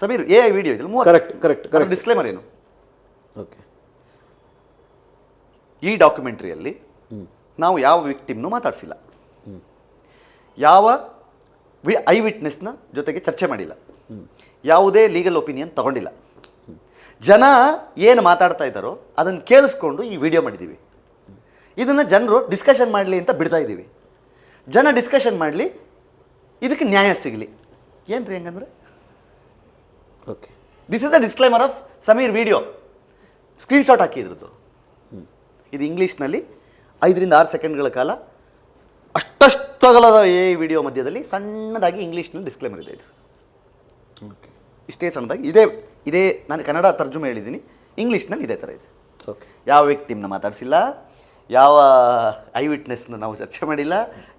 Sameer A I video ಇದೆಲ್ಲ correct correct correct disclaimer ಏನು? Okay ಈ ಡಾಕ್ಯುಮೆಂಟ್ರಿಯಲ್ಲಿ ನಾವು ಯಾವ ವಿಕ್ಟಿಮ್ನು ಮಾತಾಡಿಸಿಲ್ಲ. ಯಾವ ವಿ ಐ ವಿಟ್ನೆಸ್ನ ಜೊತೆಗೆ ಚರ್ಚೆ ಮಾಡಿಲ್ಲ. ಯಾವುದೇ ಲೀಗಲ್ ಒಪಿನಿಯನ್ ತಗೊಂಡಿಲ್ಲ. ಜನ ಏನು ಮಾತಾಡ್ತಾ ಇದ್ದಾರೋ ಅದನ್ನು ಕೇಳಿಸ್ಕೊಂಡು ಈ ವಿಡಿಯೋ ಮಾಡಿದ್ದೀವಿ. ಇದನ್ನು ಜನರು ಡಿಸ್ಕಷನ್ ಮಾಡಲಿ ಅಂತ ಬಿಡ್ತಾ ಇದ್ದೀವಿ. ಜನ ಡಿಸ್ಕಷನ್ ಮಾಡಲಿ ಇದಕ್ಕೆ ನ್ಯಾಯ ಸಿಗಲಿ. ಏನು ರೀ ಹೆಂಗಂದ್ರೆ? Okay this is the disclaimer of Sameer video screenshot ಹಾಕಿದ್ರದ್ದು ಇದು ಇಂಗ್ಲೀಷ್ನಲ್ಲಿ ಐದರಿಂದ ಆರು ಸೆಕೆಂಡ್ಗಳ ಕಾಲ ಅಷ್ಟಷ್ಟಗಲದ ಏ ವಿಡಿಯೋ ಮಧ್ಯದಲ್ಲಿ ಸಣ್ಣದಾಗಿ ಇಂಗ್ಲೀಷ್ನಲ್ಲಿ ಡಿಸ್ಕ್ಲೈಮರ್ ಇದೆ ಇದು. ಓಕೆ ಇಷ್ಟೇ ಸಣ್ಣದಾಗಿ. ಇದೇ ಇದೇ ನಾನು ಕನ್ನಡ ತರ್ಜುಮೆ ಹೇಳಿದ್ದೀನಿ. ಇಂಗ್ಲೀಷ್ನಲ್ಲಿ ಇದೇ ಥರ ಇದೆ. ಓಕೆ ಯಾವ ನಿಮ್ಮನ್ನ ಮಾತಾಡಿಸಿಲ್ಲ? ಯಾವ ಐ ವಿಟ್ನೆಸ್ನ ನಾವು ಚರ್ಚೆ ಮಾಡಿಲ್ಲ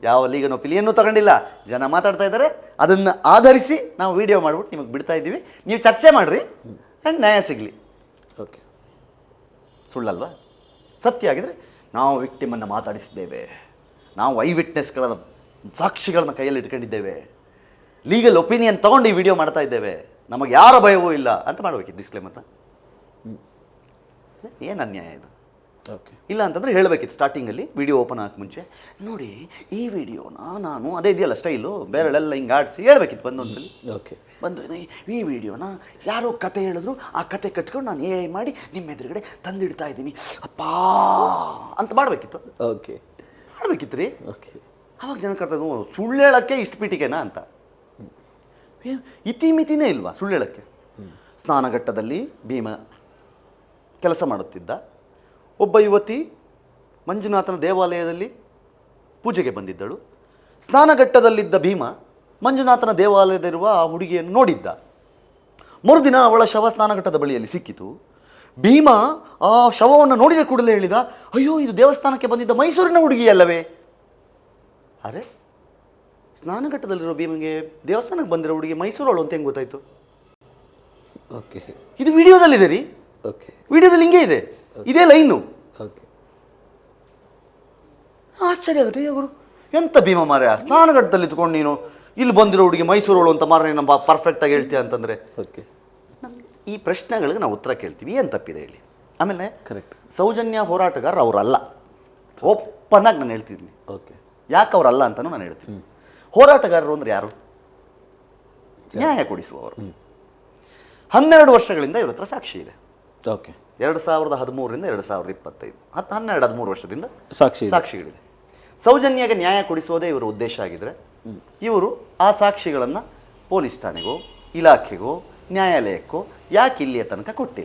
ಯಾವ ಲೀಗನ್ ಒಪಿಲಿಯನ್ನು ತಗೊಂಡಿಲ್ಲ. ಜನ ಮಾತಾಡ್ತಾ ಇದ್ದಾರೆ ಅದನ್ನು ಆಧರಿಸಿ ನಾವು ವಿಡಿಯೋ ಮಾಡ್ಬಿಟ್ಟು ನಿಮಗೆ ಬಿಡ್ತಾ ಇದ್ದೀವಿ. ನೀವು ಚರ್ಚೆ ಮಾಡಿರಿ ಆ್ಯಂಡ್ ನ್ಯಾಯ ಸಿಗಲಿ. ಓಕೆ ಸುಳ್ಳಲ್ವಾ? ಸತ್ಯ ಆಗಿದ್ರೆ ನಾವು ವಿಕ್ಟಿಮನ್ನು ಮಾತಾಡಿಸಿದ್ದೇವೆ. ನಾವು ಐ ವಿಟ್ನೆಸ್ಗಳ ಸಾಕ್ಷಿಗಳನ್ನ ಕೈಯಲ್ಲಿ ಇಟ್ಕೊಂಡಿದ್ದೇವೆ. ಲೀಗಲ್ ಒಪಿನಿಯನ್ ತೊಗೊಂಡು ಈ ವಿಡಿಯೋ ಮಾಡ್ತಾ ಇದ್ದೇವೆ. ನಮಗೆ ಯಾರ ಭಯವೂ ಇಲ್ಲ. ಅಂತ ಮಾಡಬೇಕು ಡಿಸ್ಕ್ಲೇಮರ್ನ ಏನು ಅನ್ಯಾಯ ಇದು? ಇಲ್ಲ ಅಂತಂದರೆ ಹೇಳಬೇಕಿತ್ತು ಸ್ಟಾರ್ಟಿಂಗಲ್ಲಿ ವಿಡಿಯೋ ಓಪನ್ ಹಾಕಿ ಮುಂಚೆ. ನೋಡಿ ಈ ವಿಡಿಯೋನ ನಾನು ಅದೇ ಇದೆಯಲ್ಲ ಸ್ಟೈಲು ಬೇರೆಳೆಲ್ಲ ಹಿಂಗೆ ಆಡಿಸಿ ಹೇಳ್ಬೇಕಿತ್ತು ಬಂದೊಂದ್ಸಲಿ ಓಕೆ ಬಂದು ಈ- ವಿಡಿಯೋನ ಯಾರೋ ಕತೆ ಹೇಳಿದ್ರು ಆ ಕತೆ ಕಟ್ಕೊಂಡು ನಾನು ಏ ಮಾಡಿ ನಿಮ್ಮ ಎದುರುಗಡೆ ತಂದಿಡ್ತಾ ಇದ್ದೀನಿ. ಅಪ್ಪಾ ಅಂತ ಮಾಡಬೇಕಿತ್ತು. ಓಕೆ ಮಾಡಬೇಕಿತ್ತು ರೀ ಓಕೆ ಅವಾಗ ಜನ ಓ ಸುಳ್ಳು ಹೇಳೋಕ್ಕೆ ಇಷ್ಟು ಪೀಠಿಕೆನಾ? ಅಂತ. ಇತಿಮಿತಿನೇ ಇಲ್ವಾ ಸುಳ್ಳು ಹೇಳೋಕ್ಕೆ? ಸ್ನಾನಘಟ್ಟದಲ್ಲಿ ಭೀಮ ಕೆಲಸ ಮಾಡುತ್ತಿದ್ದ. ಒಬ್ಬ ಯುವತಿ ಮಂಜುನಾಥನ ದೇವಾಲಯದಲ್ಲಿ ಪೂಜೆಗೆ ಬಂದಿದ್ದಳು. ಸ್ನಾನಘಟ್ಟದಲ್ಲಿದ್ದ ಭೀಮ ಮಂಜುನಾಥನ ದೇವಾಲಯದಲ್ಲಿರುವ ಆ ಹುಡುಗಿಯನ್ನು ನೋಡಿದ್ದ. ಮರುದಿನ ಅವಳ ಶವ ಸ್ನಾನಘಟ್ಟದ ಬಳಿಯಲ್ಲಿ ಸಿಕ್ಕಿತು. ಭೀಮ ಆ ಶವವನ್ನು ನೋಡಿದ ಕೂಡಲೇ ಹೇಳಿದ ಅಯ್ಯೋ ಇದು ದೇವಸ್ಥಾನಕ್ಕೆ ಬಂದಿದ್ದ ಮೈಸೂರಿನ ಹುಡುಗಿಯಲ್ಲವೇ? ಅರೆ ಸ್ನಾನಘಟ್ಟದಲ್ಲಿರೋ ಭೀಮಿಗೆ ದೇವಸ್ಥಾನಕ್ಕೆ ಬಂದಿರೋ ಹುಡುಗಿ ಮೈಸೂರವಳು ಅಂತ ಹೆಂಗೆ ಗೊತ್ತಾಯಿತು? ಓಕೆ ಇದು ವಿಡಿಯೋದಲ್ಲಿದೆ ರೀ. ಓಕೆ ವಿಡಿಯೋದಲ್ಲಿ ಹಿಂಗೆ ಇದೆ. ಇದೇ ಲೈನು. ಓಕೆ ಆಶ್ಚರ್ಯ ಆಗುತ್ತೆ ಗುರು ಎಂತ ಭೀಮ ಮಾರ್ಯ ಸ್ನಾನಘಟ್ಟದಲ್ಲಿ ಇದ್ಕೊಂಡು ನೀನು ಇಲ್ಲಿ ಬಂದಿರೋ ಹುಡುಗಿ ಮೈಸೂರು ಅಂತ ಮಾರ ಪರ್ಫೆಕ್ಟ್ ಪರ್ಫೆಕ್ಟಾಗಿ ಹೇಳ್ತೀಯ ಅಂತಂದ್ರೆ. ಓಕೆ ಈ ಪ್ರಶ್ನೆಗಳಿಗೆ ನಾವು ಉತ್ತರ ಕೇಳ್ತೀವಿ ಏನು ತಪ್ಪಿದೆ ಹೇಳಿ? ಆಮೇಲೆ ಕರೆಕ್ಟ್ ಸೌಜನ್ಯ ಹೋರಾಟಗಾರ ಅವರಲ್ಲ. ಒಪ್ಪನ್ನಾಗಿ ನಾನು ಹೇಳ್ತಿದ್ದೀನಿ. ಓಕೆ ಯಾಕೆ ಅವರಲ್ಲ ಅಂತಲೂ ನಾನು ಹೇಳ್ತೀನಿ. ಹೋರಾಟಗಾರರು ಅಂದ್ರೆ ಯಾರು? ನ್ಯಾಯ ಕೊಡಿಸುವವರು. ಹನ್ನೆರಡು ವರ್ಷಗಳಿಂದ ಇವರ ಹತ್ರ ಸಾಕ್ಷಿ ಇದೆ. ಓಕೆ ಎರಡು ಸಾವಿರದ ಹದಿಮೂರರಿಂದ ಎರಡು ಸಾವಿರದ ಇಪ್ಪತ್ತೈದು. ಹತ್ತು ಹನ್ನೆರಡು ಹದಿಮೂರು ವರ್ಷದಿಂದ ಸಾಕ್ಷಿ ಸಾಕ್ಷಿಗಳಿದೆ ಸೌಜನ್ಯಗೆ ನ್ಯಾಯ ಕೊಡಿಸೋದೇ ಇವರ ಉದ್ದೇಶ ಆಗಿದ್ರೆ ಇವರು ಆ ಸಾಕ್ಷಿಗಳನ್ನು ಪೊಲೀಸ್ ಠಾಣೆಗೋ ಇಲಾಖೆಗೋ ನ್ಯಾಯಾಲಯಕ್ಕೋ ಯಾಕೆ ಇಲ್ಲಿಯ ತನಕ ಕೊಟ್ಟಿಲ್ಲ?